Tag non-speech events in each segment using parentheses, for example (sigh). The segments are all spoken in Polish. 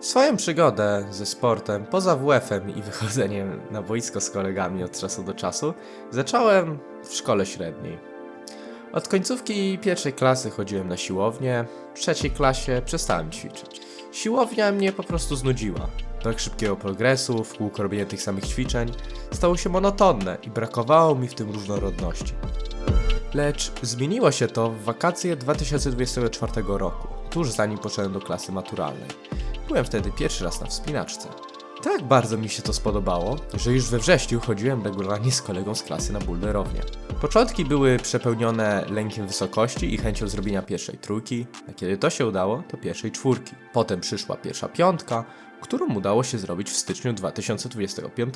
Swoją przygodę ze sportem poza WF-em i wychodzeniem na boisko z kolegami od czasu do czasu zacząłem w szkole średniej. Od końcówki pierwszej klasy chodziłem na siłownię, w trzeciej klasie przestałem ćwiczyć. Siłownia mnie po prostu znudziła. Brak szybkiego progresu, w kółko robienie tych samych ćwiczeń stało się monotonne i brakowało mi w tym różnorodności. Lecz zmieniło się to w wakacje 2024 roku, tuż zanim poszedłem do klasy maturalnej. Byłem wtedy pierwszy raz na wspinaczce. Tak bardzo mi się to spodobało, że już we wrześniu chodziłem regularnie z kolegą z klasy na bulderownię. Początki były przepełnione lękiem wysokości i chęcią zrobienia pierwszej trójki, a kiedy to się udało, to pierwszej czwórki. Potem przyszła pierwsza piątka, którą udało się zrobić w styczniu 2025.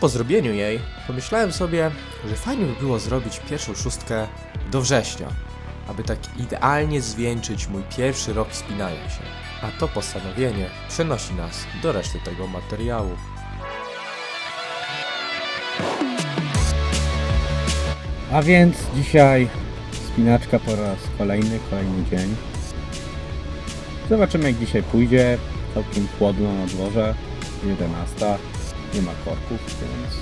po zrobieniu jej, pomyślałem sobie, że fajnie by było zrobić pierwszą szóstkę do września, aby tak idealnie zwieńczyć mój pierwszy rok wspinania się. A to postanowienie przenosi nas do reszty tego materiału. A więc dzisiaj spinaczka po raz kolejny, kolejny dzień. Zobaczymy jak dzisiaj pójdzie. Całkiem chłodno na dworze. 11. Nie ma korków, więc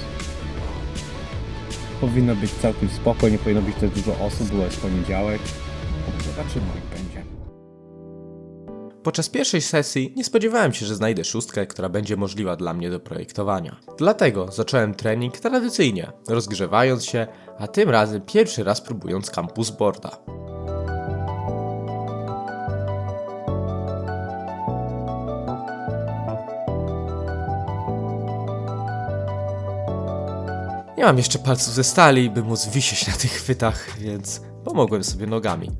powinno być całkiem spoko. Nie powinno być też dużo osób, bo jest poniedziałek. Zobaczymy jak będzie. Podczas pierwszej sesji nie spodziewałem się, że znajdę szóstkę, która będzie możliwa dla mnie do projektowania. Dlatego zacząłem trening tradycyjnie, rozgrzewając się, a tym razem pierwszy raz próbując campus boarda. Nie mam jeszcze palców ze stali, by móc wisieć na tych chwytach, więc pomogłem sobie nogami.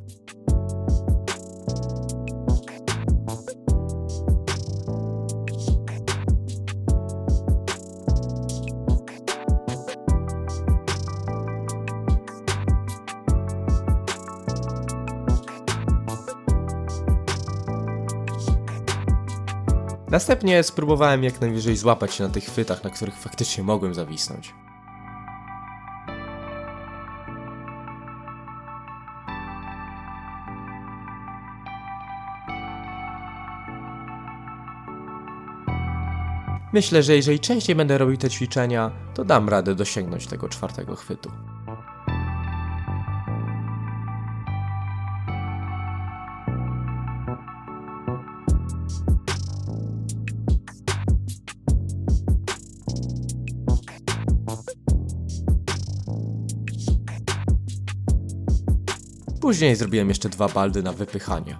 Następnie spróbowałem jak najwyżej złapać się na tych chwytach, na których faktycznie mogłem zawisnąć. Myślę, że jeżeli częściej będę robił te ćwiczenia, to dam radę dosięgnąć tego czwartego chwytu. Później zrobiłem jeszcze dwa baldy na wypychanie.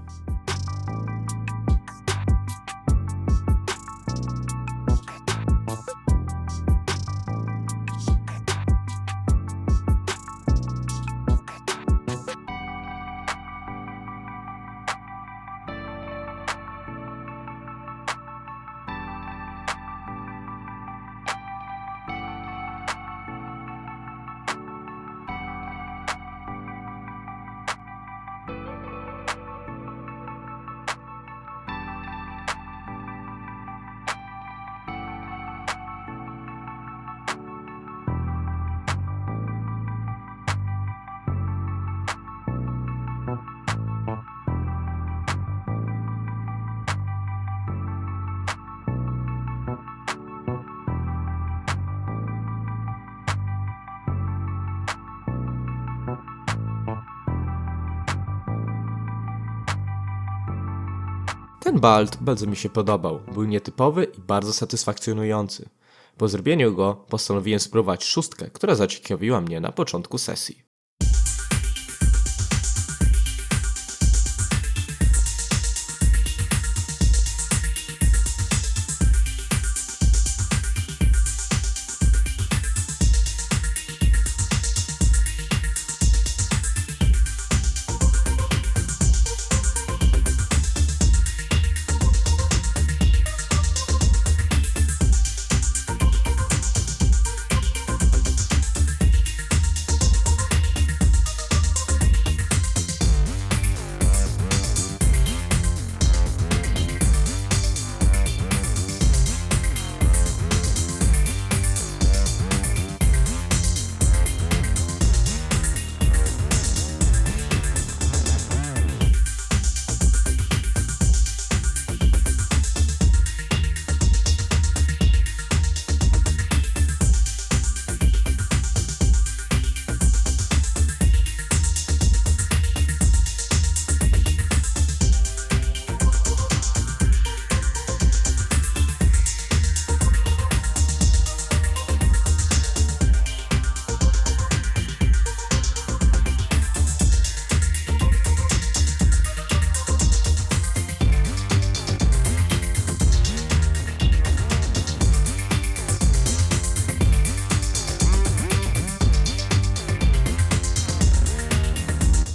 Ten balt bardzo mi się podobał. Był nietypowy i bardzo satysfakcjonujący. Po zrobieniu go postanowiłem spróbować szóstkę, która zaciekawiła mnie na początku sesji.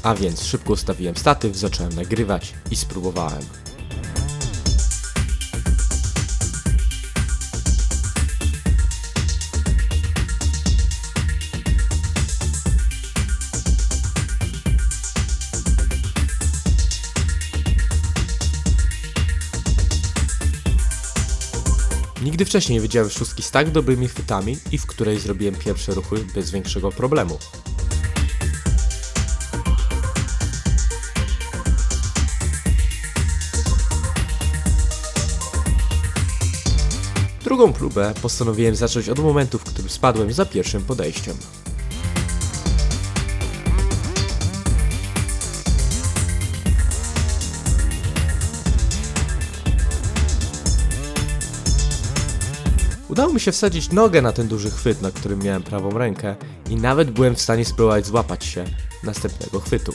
A więc szybko ustawiłem statyw, zacząłem nagrywać i spróbowałem. Nigdy wcześniej nie widziałem szóstki z tak dobrymi chwytami i w której zrobiłem pierwsze ruchy bez większego problemu. Drugą próbę postanowiłem zacząć od momentu, w którym spadłem za pierwszym podejściem. Udało mi się wsadzić nogę na ten duży chwyt, na którym miałem prawą rękę i nawet byłem w stanie spróbować złapać się następnego chwytu.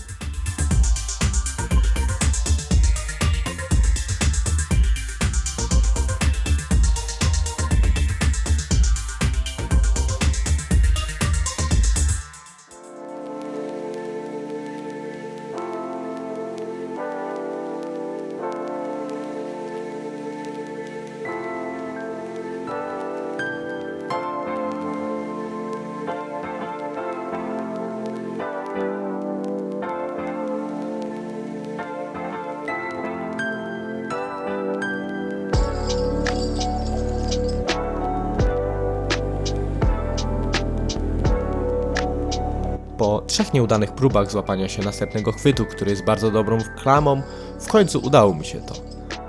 Trzech nieudanych próbach złapania się następnego chwytu, który jest bardzo dobrą klamą, w końcu udało mi się to.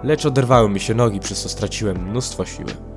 Lecz oderwały mi się nogi, przez co straciłem mnóstwo siły.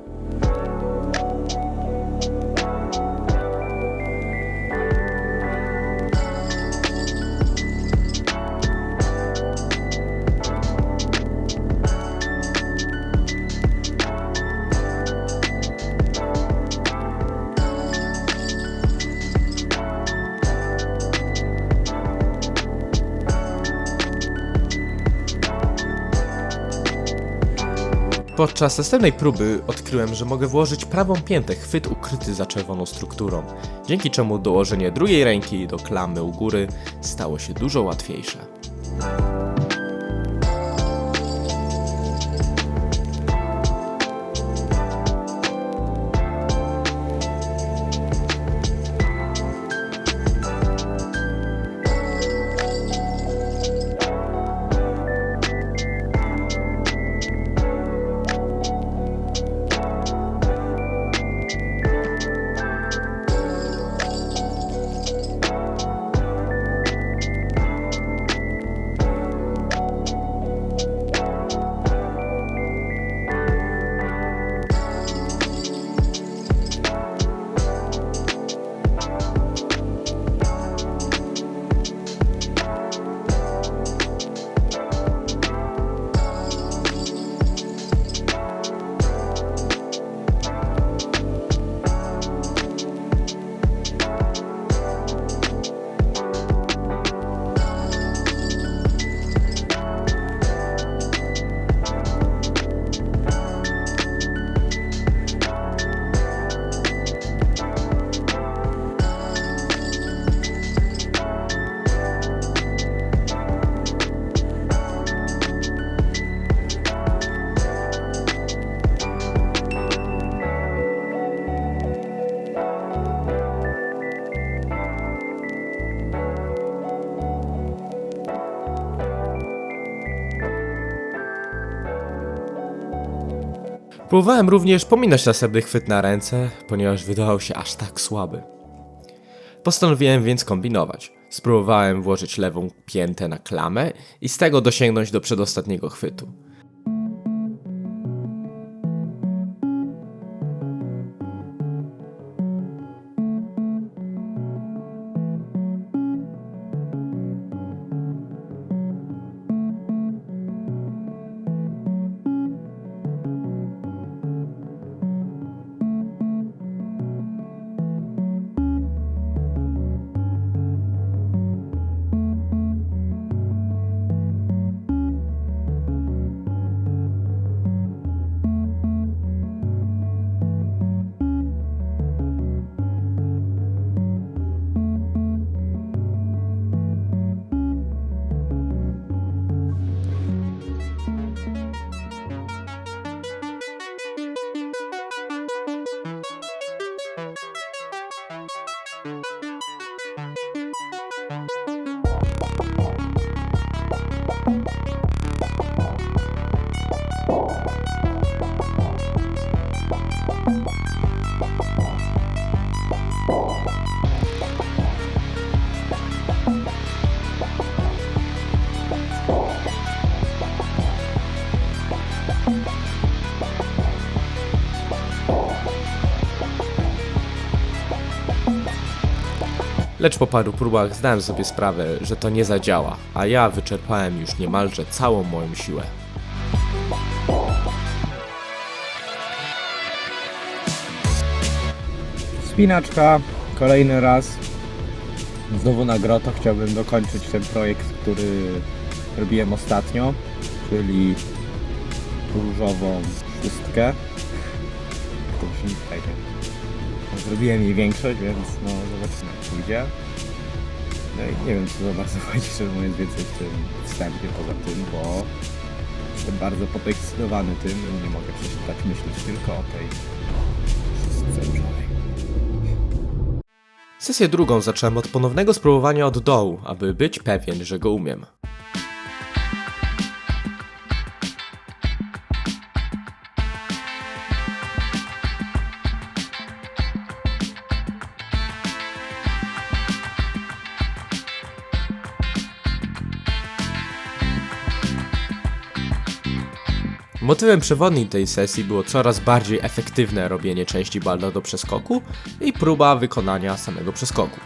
Podczas następnej próby odkryłem, że mogę włożyć prawą piętę chwyt ukryty za czerwoną strukturą, dzięki czemu dołożenie drugiej ręki do klamy u góry stało się dużo łatwiejsze. Próbowałem również pominąć następny chwyt na ręce, ponieważ wydawał się aż tak słaby. Postanowiłem więc kombinować. Spróbowałem włożyć lewą piętę na klamę i z tego dosięgnąć do przedostatniego chwytu. Lecz po paru próbach zdałem sobie sprawę, że to nie zadziała, a ja wyczerpałem już niemalże całą moją siłę. Spinaczka, kolejny raz. Znowu na groto chciałbym dokończyć ten projekt, który robiłem ostatnio, czyli różową szóstkę. Zrobiłem jej większość, więc no zobaczymy jak pójdzie. No nie wiem co (laughs) za bardzo chodzi, szczerze mówiąc więcej w tym wstępie poza tym, bo jestem bardzo podekscytowany tym i nie mogę przestać myśleć tylko o tej szóstce różowej. Sesję drugą zacząłem od ponownego spróbowania od dołu, aby być pewien, że go umiem. Motywem przewodnim tej sesji było coraz bardziej efektywne robienie części balda do przeskoku i próba wykonania samego przeskoku.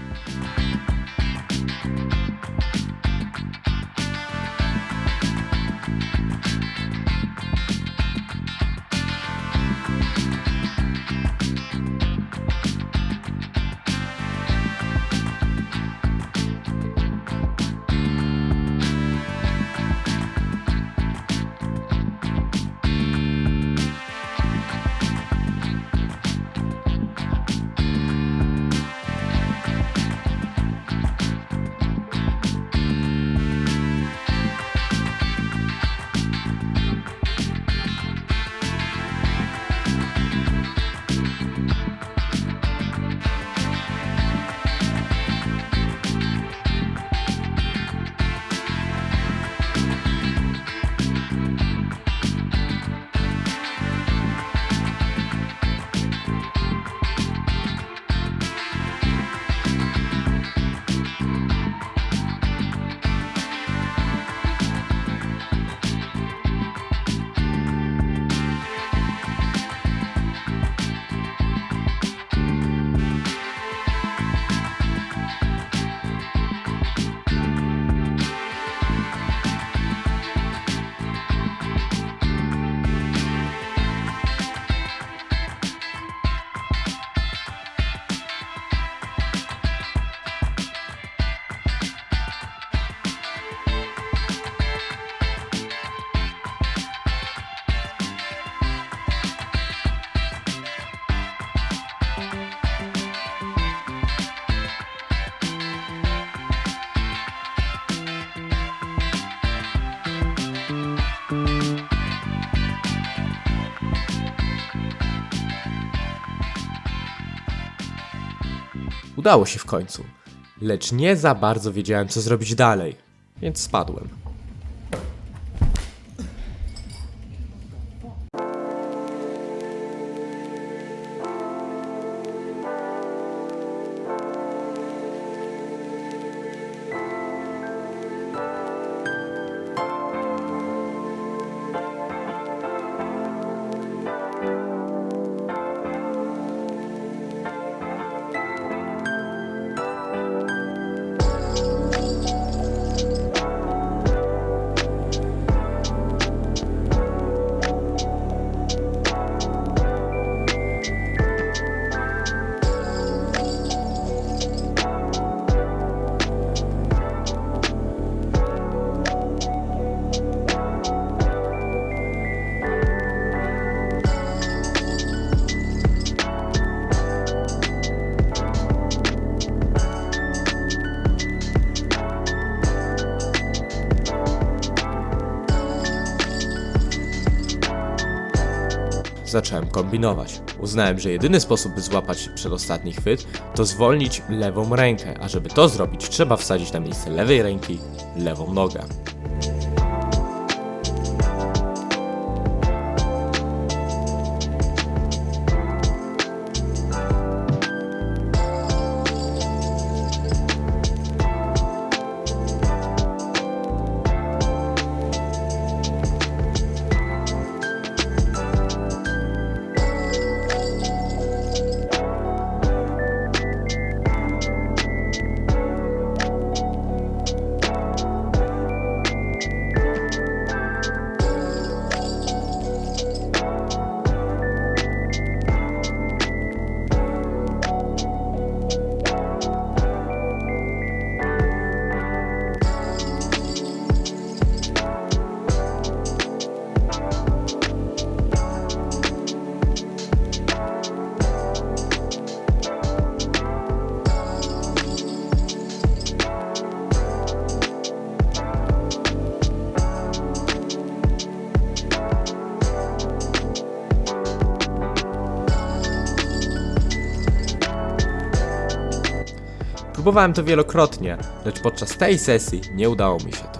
Udało się w końcu, lecz nie za bardzo wiedziałem, co zrobić dalej, więc spadłem. Zacząłem kombinować. Uznałem, że jedyny sposób, by złapać przedostatni chwyt, to zwolnić lewą rękę, a żeby to zrobić, trzeba wsadzić na miejsce lewej ręki lewą nogę. Próbowałem to wielokrotnie, lecz podczas tej sesji nie udało mi się to.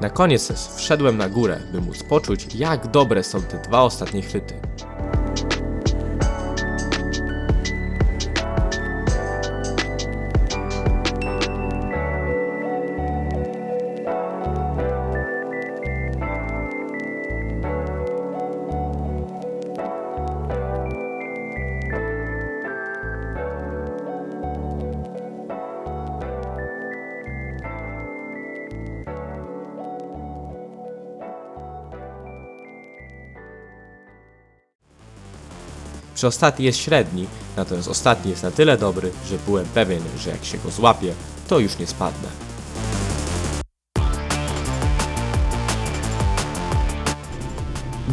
Na koniec wszedłem na górę, by móc poczuć, jak dobre są te dwa ostatnie chwyty. Przy ostatni jest średni, natomiast ostatni jest na tyle dobry, że byłem pewien, że jak się go złapię, to już nie spadnę.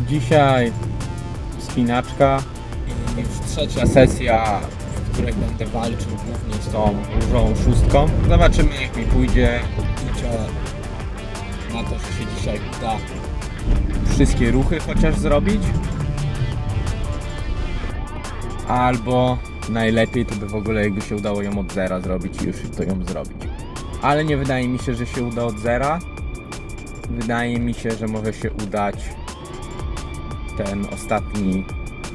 Dzisiaj spinaczka już trzecia sesja, w której będę walczył głównie z tą różową szóstką. Zobaczymy jak mi pójdzie. Liczę na to, że się dzisiaj uda wszystkie ruchy chociaż zrobić. Albo najlepiej to by w ogóle jakby się udało ją od zera zrobić i już to ją zrobić. Ale nie wydaje mi się, że się uda od zera. Wydaje mi się, że może się udać ten ostatni,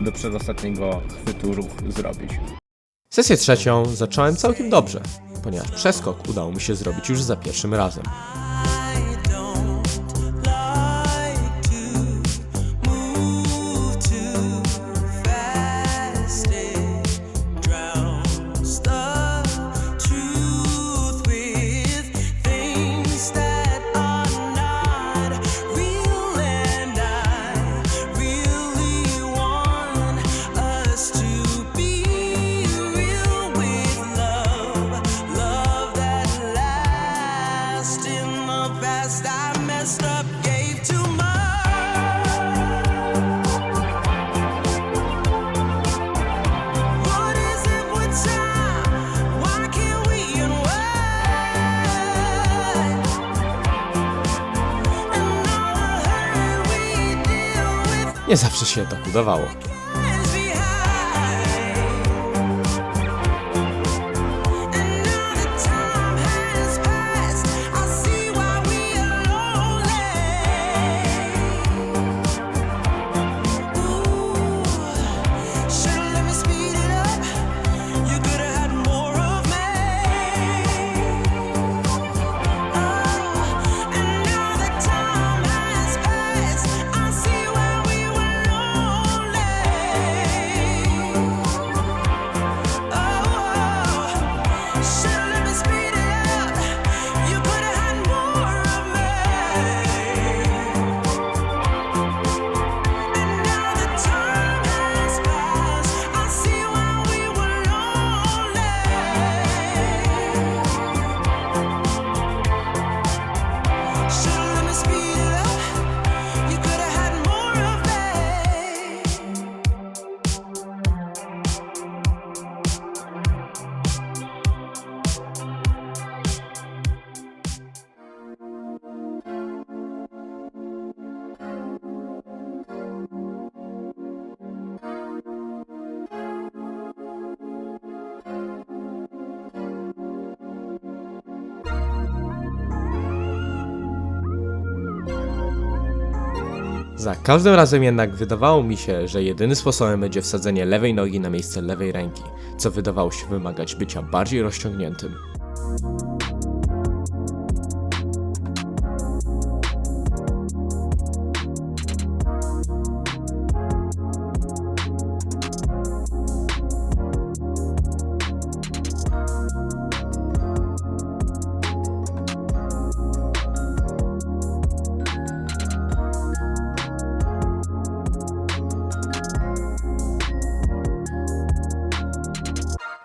do przedostatniego chwytu ruch zrobić. Sesję trzecią zacząłem całkiem dobrze, ponieważ przeskok udało mi się zrobić już za pierwszym razem. Się tak udawało. Za każdym razem jednak wydawało mi się, że jedynym sposobem będzie wsadzenie lewej nogi na miejsce lewej ręki, co wydawało się wymagać bycia bardziej rozciągniętym.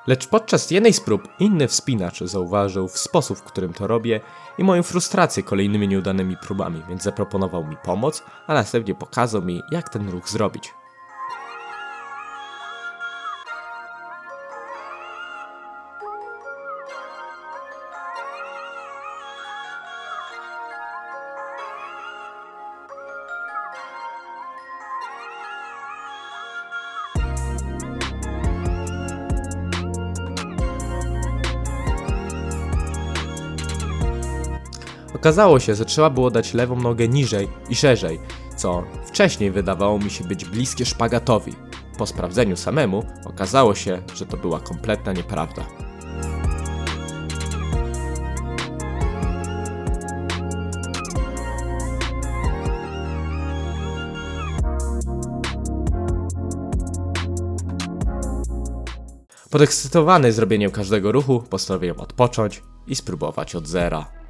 Lecz podczas jednej z prób inny wspinacz zauważył w sposób, w którym to robię i moją frustrację kolejnymi nieudanymi próbami, więc zaproponował mi pomoc, a następnie pokazał mi, jak ten ruch zrobić. Okazało się, że trzeba było dać lewą nogę niżej i szerzej, co wcześniej wydawało mi się być bliskie szpagatowi. Po sprawdzeniu samemu okazało się, że to była kompletna nieprawda. Podekscytowany zrobieniem każdego ruchu, postanowiłem odpocząć i spróbować od zera.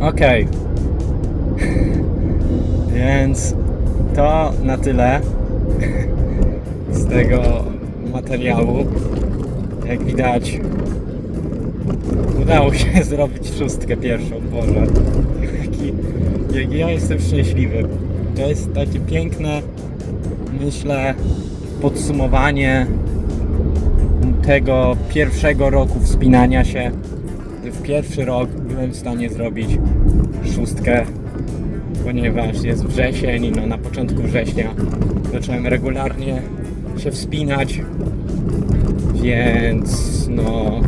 Okej. Więc to na tyle z tego materiału. Jak widać, udało się (laughs) zrobić szóstkę pierwszą. Boże, jaki, jaki ja jestem szczęśliwy. To jest takie piękne, myślę, podsumowanie tego pierwszego roku wspinania się. W pierwszy rok byłem w stanie zrobić szóstkę, ponieważ jest wrzesień i no na początku września zacząłem regularnie się wspinać, więc no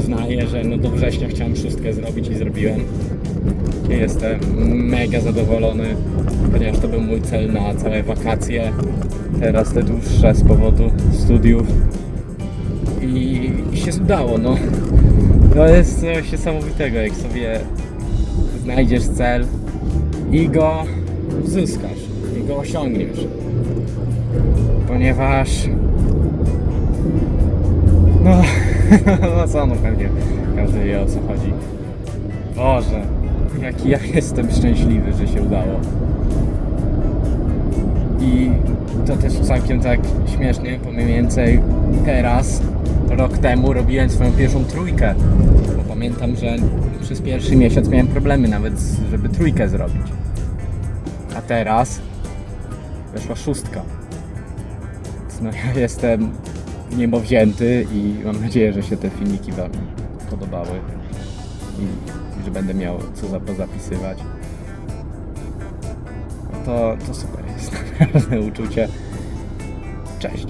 uznaję, że no do września chciałem szóstkę zrobić i zrobiłem. Jestem mega zadowolony, ponieważ to był mój cel na całe wakacje. Teraz te dłuższe z powodu studiów. I, i się udało, no. To jest coś niesamowitego, jak sobie znajdziesz cel i go uzyskasz, i go osiągniesz. Ponieważ no, (laughs) no co, no pewnie każdy wie o co chodzi. Boże, jaki ja jestem szczęśliwy, że się udało. I to też całkiem tak śmiesznie, bo mniej więcej teraz, rok temu robiłem swoją pierwszą trójkę. Pamiętam, że przez pierwszy miesiąc miałem problemy nawet, żeby trójkę zrobić. A teraz weszła szóstka. No ja (laughs) jestem niemowzięty i mam nadzieję, że się te filmiki Wam podobały i że będę miał co za pozapisywać. No to, to super (laughs) jest naprawdę uczucie. Cześć.